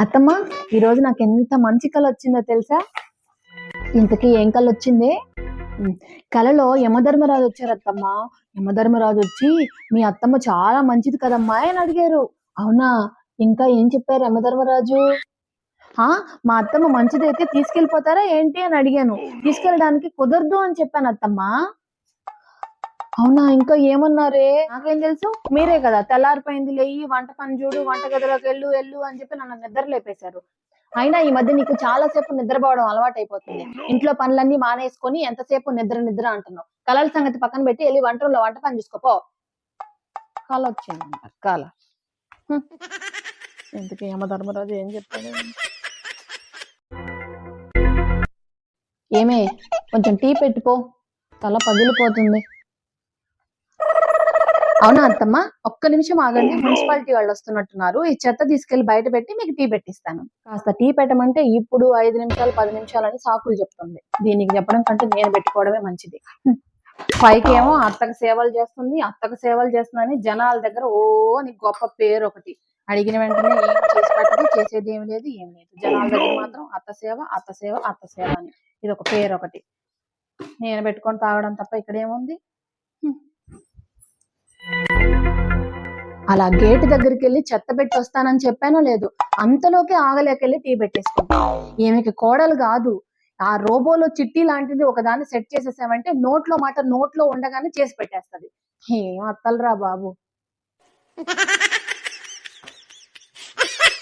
అత్తమ్మ ఈరోజు నాకు ఎంత మంచి కళ వచ్చిందో తెలుసా? ఇంతకీ ఏం కళ వచ్చింది? కళలో యమధర్మరాజు వచ్చారు అత్తమ్మ. యమధర్మరాజు వచ్చి మీ అత్తమ్మ చాలా మంచిది కదమ్మా అని అడిగారు. అవునా? ఇంకా ఏం చెప్పారు యమధర్మరాజు? ఆ మా అత్తమ్మ మంచిదైతే తీసుకెళ్ళిపోతారా ఏంటి? అని అడిగాను. తీసుకెళ్ళడానికి కుదరదు అని చెప్పాను అత్తమ్మ. అవునా ఇంకా ఏమన్నారే? నాకేం తెలుసు? మీరే కదా తెల్లారిపోయింది లేయి వంట పని చూడు వంట గదిలోకి వెళ్ళు వెళ్ళు అని చెప్పి నన్ను నిద్ర లేపేశారు. అయినా ఈ మధ్య నీకు చాలా సేపు నిద్రపోవడం అలవాటు అయిపోతుంది ఇంట్లో పనులన్నీ మానేసుకొని ఎంతసేపు నిద్ర నిద్ర అంటున్నావు? కళల సంగతి పక్కన పెట్టి వెళ్ళి వంట రూమ్లో వంట పని చూసుకోపో. కాల వచ్చింది కాల హ్మ్. ఎందుకు యమధర్మరాజు ఏం చెప్పాడు? ఏమే కొంచెం టీ పెట్టిపో తల పగిలిపోతుంది. అవునా అత్తమ్మ? ఒక్క నిమిషం ఆగండి. మున్సిపాలిటీ వాళ్ళు వస్తున్నట్టున్నారు. ఈ చెత్త తీసుకెళ్ళి బయట పెట్టి మీకు టీ పెట్టిస్తాను. కాస్త టీ పెట్టమంటే ఇప్పుడు ఐదు నిమిషాలు పది నిమిషాలు అని సాకులు చెప్తుంది. దీనికి చెప్పడం కంటే నేను పెట్టుకోవడమే మంచిది. పైకి ఏమో అత్తకు సేవలు చేస్తుంది అత్తకు సేవలు చేస్తుందని జనాల దగ్గర ఓ అని గొప్ప పేరు ఒకటి. అడిగిన వెంటనే ఏం చేసి పెట్టదు చేసేది ఏం లేదు ఏం లేదు. జనాల దగ్గర మాత్రం అత్త సేవ అత్త సేవ అత్త సేవ అని. ఇది ఒక పేరు ఒకటి. నేను పెట్టుకొని తాగడం తప్ప ఇక్కడ అలా గేట్ దగ్గరికి వెళ్ళి చెత్త పెట్టి వస్తానని చెప్పానో లేదు అంతలోకి ఆగలేకెళ్ళి టీ పెట్టేసుకుంటాం. ఈమెకి కోడలు కాదు. ఆ రోబోలో చిట్టి లాంటిది ఒకదాన్ని సెట్ చేసేసామంటే నోట్లో మాట నోట్లో ఉండగానే చేసి పెట్టేస్తుంది. ఏం అత్తలరా బాబు.